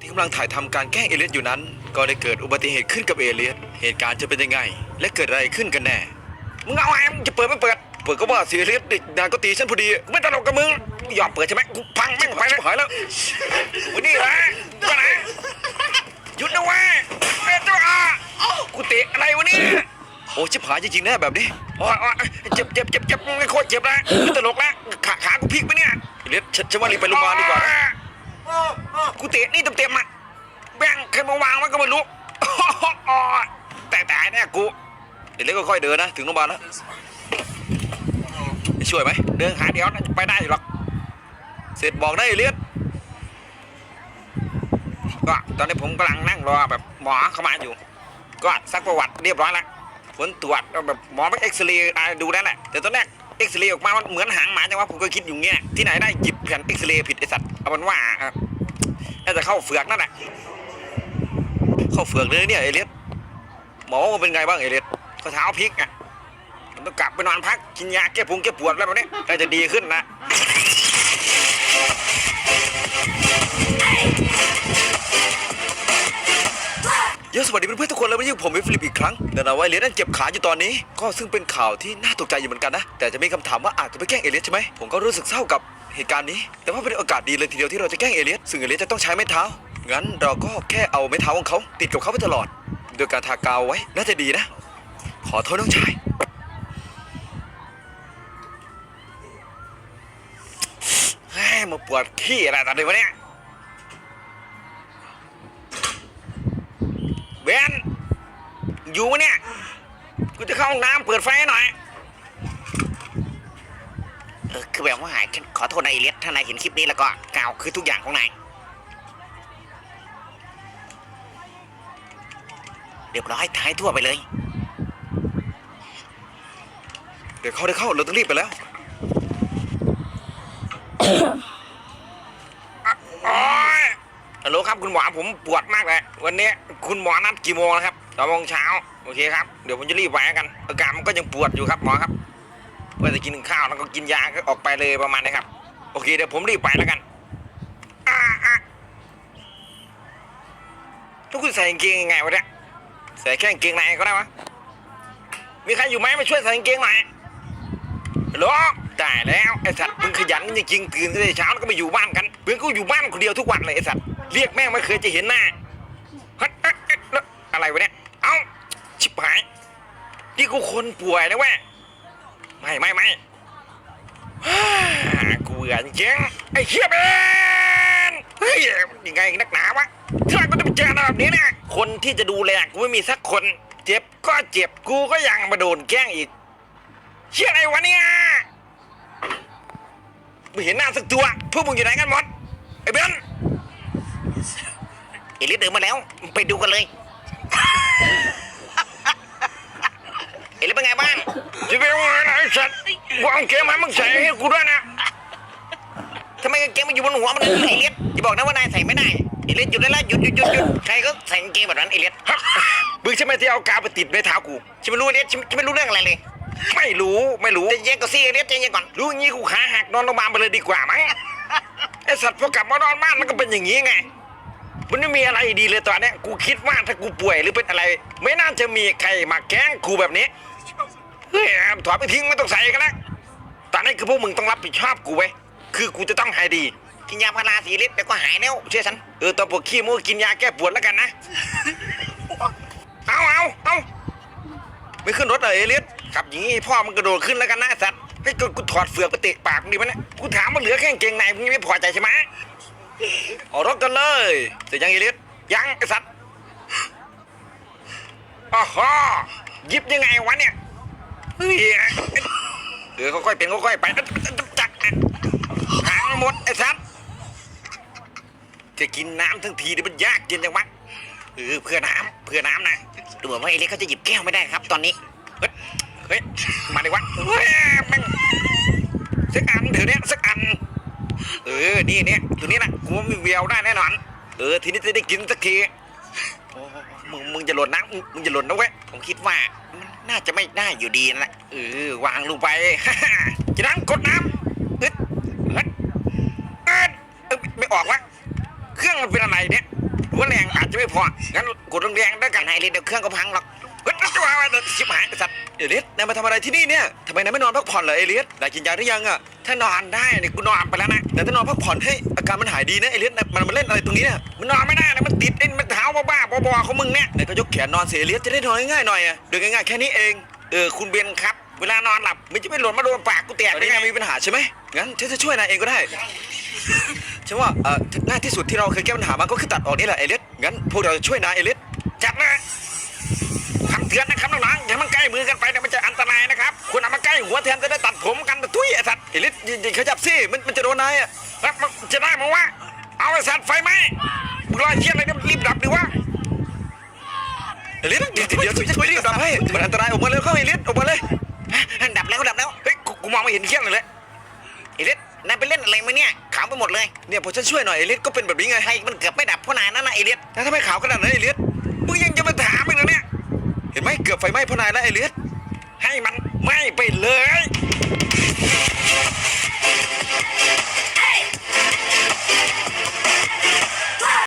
ที่กำลังถ่ายทำการแกล้งเอเลียสอยู่นั้น ก็ได้เกิดอุบัติเหตุขึ้นกับเอเลียสเหตุการณ์จะเป็นยังไง และเกิดอะไรขึ้นกันแน่มึงเอาไงมึงจะเปิดไม่เปิดเปิดก็ว่าเสียเลียสด็กนานก็ตีฉันพอดีไม่ตลกกับมึงไม่ยอมเปิดใช่ไหมกูพังแม่งไปแล้วหายแล้ววันนี้เหรอไหนหยุดนะเว้ยเอ้ยตัวอะกูเตะอะไรวะเนี่ยโอ้ชิบหายจริงๆนะแบบนี้โอ้ยโอ้ยเจ็บเจ็บเจ็บเจ็บไม่โคตรเจ็บนะไม่ตลกแล้วขาขากูพลิกไปเนี่ยเอเลียสฉันฉันว่ารีบไปโรงพยาบาลดีกว่านะ กูเตะนี่เต็มๆอะแบงใครมาวางมันก็ไม่รู้แต่ตายแน่กูเดี๋ยวเล็กก็ค่อยเดินนะ ถึงโรงพยาบาลแล้วช่วยไหมเดินขาเดียวนะไปได้อยู่หรอกเสร็จบอกได้เลียดก็ตอนนี้ผมกำลังนั่งรอแบบหมอเข้ามาอยู่ ก็ซักประวัติเรียบร้อยแล้วผลตรวจแบบหมอไปเอ็กซเรย์ดูแล้วแหละแต่ตอนแรกเอ็กซเรย์ออกมามันเหมือนหางหมาจังวะผมก็คิดอยู่เงี้ยที่ไหนได้หยิบแผ่นเอ็กซเรย์ผิดไอสัตว์เอาเป็นว่าอะ น่าจะเข้าเฟือกนั่นแหละเข้าเฟือกเลยเนี่ยเอเลสหมอมันเป็นไงบ้างเอเลสข้อเท้าพลิกอะมันต้องกลับไปนอนพักกินยาแก้พุงแก้ปวดแล้วแบบนี้น่าจะดีขึ้นนะ ยอะสวัสดีเพื่อนๆทุกคนเลยวันนี้ผมเป็นฟิลิปอีกครั้งแต่นะว่าเอเลียสนั้นเจ็บขาอยู่ตอนนี้ ก็ซึ่งเป็นข่าวที่น่าตกใจอยู่เหมือนกันนะ แต่จะมีคำถามว่าอาจจะไปแกล้งเอเลียสใช่ไหมผมก็รู้สึกเศร้ากับเหตุการณ์นี้ แต่ว่าเป็นโอกาสดีเลยทีเดียวที่เราจะแกล้งเอเลียสซึ่งเอเลียสจะต้องใช้ไม้เท้า งั้นเราก็แค่เอาไม้เท้าของเขาติดกับเขาไปตลอด โดยการทากาวไว้ น่าจะดีนะ ขอโทษน้องชายเฮ้ยมาปวดขี้อะไรตอนนี้วะเนี่ย อยู่วะเนี่ย กูจะเข้าห้องน้ำเปิดไฟให้หน่อย เออคือแบบว่าฉันขอโทษนายเอเลียสถ้านายเห็นคลิปนี้แล้วก็กล่าวคือทุกอย่างของนาย เรียบร้อยท้ายทั่วไปเลย เดี๋ยวเข้าได้เข้าเราต้องรีบไปแล้ว โอ๊ยฮัลโหลครับคุณหมอผมปวดมากเลย วันนี้คุณหมอนัดกี่โมงนะครับ สองโมงเช้าโอเคครับเดี๋ยวผมจะรีบไปแล้วกันอาการมันก็ยังปวดอยู่ครับหมอครับว่าจะกินข้าวแล้วก็กินยาก็ออกไปเลยประมาณนี้ครับ โอเคเดี๋ยวผมรีบไปแล้วกันอ่าอะทุกคุณใส่กางเกงยังไงวะเนี่ยใส่แค่กางเกงในก็ได้วะมีใครอยู่ไหมมาช่วยใส่กางเกงหน่อยฮัลโหลตายแล้วไอ้สัตว์มึงขยันจริงๆตื่นตั้งแต่เช้าแล้วก็ไปอยู่บ้านกันเพื่อนกูอยู่บ้านคนเดียวทุกวันเลยไอ้สัตว์เรียกแม่งไม่เคยจะเห็นหน้าฮัดอ๊ะอ๊ะแล้วอะไรวะเนี่ย เอ้าชิบหาย นี่กูคนป่วยนะเว้ยไม่ไม่ไม่กูเบื่อจริงไอ้เฮียเบนเฮ้ยยังไงนักหนาวะที่ไรก็ต้องไปเจอแบบนี้เนี่ยคนที่จะดูแลกูไม่มีสักคน เจ็บก็เจ็บกูก็ยังมาโดนแกล้งอีกเชี่ยอะไรวะเนี่ยไม่เห็นหน้าสักตัวพวกมึงอยู่ไหนกันหมดไอ้เบนเอลียสเดินมาแล้ว ไปดูกันเลย เอเลียสเป็นไง บ้างจะไปว่าไงไอ้สัตว์วางเกมให้มึงใส่ให้กูด้วยนะทำไมกางเกงมันอยู่บนหัวมันเลยเอเลียสอย่าบอกนะว่านายใส่ไม่ได้เอเลียสหยุดได้ล้วหยุดหยุดหยุดหยุดใครก็ใส่กางเกงแบบนั้นเอเลียสฮะมึงใช่ไหมที่เอากาวไปติดในเท้ากูฉันไม่รู้เอเลียสฉันไม่รู้เรื่องอะไรเลย ไม่รู้ไม่รู้จะเย็นก็ซี่เอเลียสใจเย็นก่อนรู้อย่างงี้กูขาหักนอนโรงพยาบาลไปเลยดีกว่ามั้งไอสัตว์พอกลับมานอนบ้านมันก็เป็นอย่างงี้ไงมันไม่มีอะไรดีเลยตอนนี้กูคิดว่าถ้ากูป่วยหรือเป็นอะไร ไม่น่าจะมีใครมาแกล้งกูแบบนี้ เฮ้ยถอดไปทิ้งไม่ต้องใส่กันนะตอนนี้คือพวกมึงต้องรับผิดชอบกูไว้ยคือกูจะต้องหายดี กินยาพาราสีลิตรเดี๋ยวก็หายแล้วเชื่อฉัน เออตอนปวดขี้มูกกินยาแก้ปวดแล้วกันนะ เอาเอาเอาไม่ขึ้นรถเลยเอลียสขับอย่างนี้พ่อมันกระโดดขึ้นแล้วกันนะสัตว์ให้กูกูถอดเฟือกไปเตะปากมึงดีไหมเนี่ยกูถามว่าเหลือแค่กางเกงในมึงไม่พอใจใช่ไหมออกรถกันเลยเสร็จยังเอลียสยังไอ้สัตว์อ๋อฮะยิบยังไงวะเนี่ย เฮ้ยเออค่อยๆเป็นค่อยๆไปจักหางหมดไอ้สัตว์จะกินน้ำทั้งทีนี่มันยากเย็นจังวะเออเพื่อน้ำเพื่อน้ำนะดูเหมือนว่าเอเลียสเขาจะหยิบแก้วไม่ได้ครับ ตอนนี้เฮ้ยมาดิวะเฮ้ยแม่งสักอันเถอะเนี่ยสักอัน เออนี่เนี่ยตัวนี้นะกูว่ามีเวียวได้แน่นอนเออทีนี้จะได้กินสักทีมึงมึงจะหล่นนะมึงมึงจะหล่นนะเว้ยผมคิดว่ามัน น่าจะไม่ได้อยู่ดีน่ะเออวางลงไปจะนั่งกดน้ำเฮ้ยเฮ้ยเอ้ยเอ้ยไม่ออกวะเครื่องมันเป็นอะไรเนี่ยแรงอาจจะไม่พองั้นกดแรงๆด้วยกันไอ้เรียเดี๋ยวเครื่องก็พังหรอกเฮ้ยจะว่าชิบหายไอ้สัตว์เอลิสนายมาทำอะไรที่นี่เนี่ยทำไมนายไม่นอนพักผ่อนเหรอเอลิสนายกินยาหรือยังอะ ถ้านอนได้เนี่ยกูนอนไปแล้วนะแต่ถ้านอนพักผ่อนให้อาการมันหายดีนะเอลิสนมันมาเล่นอะไรตรงนี้เนี่ยมันนอนไม่ได้นะมันติดไอ้มันเท้าบ้าๆบอๆของมึงเนี่ยนายก็ยกแขนนอนเสียเอลิสจะได้นอนง่ายๆหน่อยอะเดินง่ายๆแค่นี้เองเออคุณเบนครับเวลานอนหลับมันจะไม่หล่นมาโดนปากกูแตกได้นี้ไงนายมีปัญหาใช่ไหมงั้นฉันจะช่วยนายเองก็ได้ฉันว่าเออง่ายที่สุดที่เราเคยแก้ปัญหามาก็คือตัดออกนี่แหละเอลิสงั้นพวกเราจะช่วยนายเอลิสจัดเลย เตือนนะครับน้องๆอย่าให้มันใกล้มือกันไปเนี่ยมันจะอันตรายนะครับคุณเอามาใกล้หัวแทนจะได้ตัดผมกันแต่ทุยไอ้สัตว์เอลิสอย่าอย่าขยับสิมันมันจะโดนนายอะแล้วมันจะได้มั้งวะเอาไอ้สัตว์ไฟไหมมึงรอเชี่ยอะไรเนี่ยรีบดับดิวะเอลิสเดี๋ยวเดี๋ยวช่วยช่วยรีบดับให้มันอันตรายออกมาเร็วเข้าเอลิสออกมาเลยดับแล้วดับแล้วเฮ้ยกูกูมองไม่เห็นเชี่ยเลยเลยไอ้เล็ดนายไปเล่นอะไรมาเนี่ยขาวไปหมดเลยเนี่ยพอฉันช่วยหน่อยเอลิสก็เป็นแบบนี้ไงไฟมันเกือบไม่ดับเพราะนายนั่นนะไอ้เล็ดแล้วทำไมขาวขนาดนั้นเอลิสมึงยังจะมาถามอีก ไฟไหม้พ่อนายและไอเลือดให้มันไหม้ไปเลย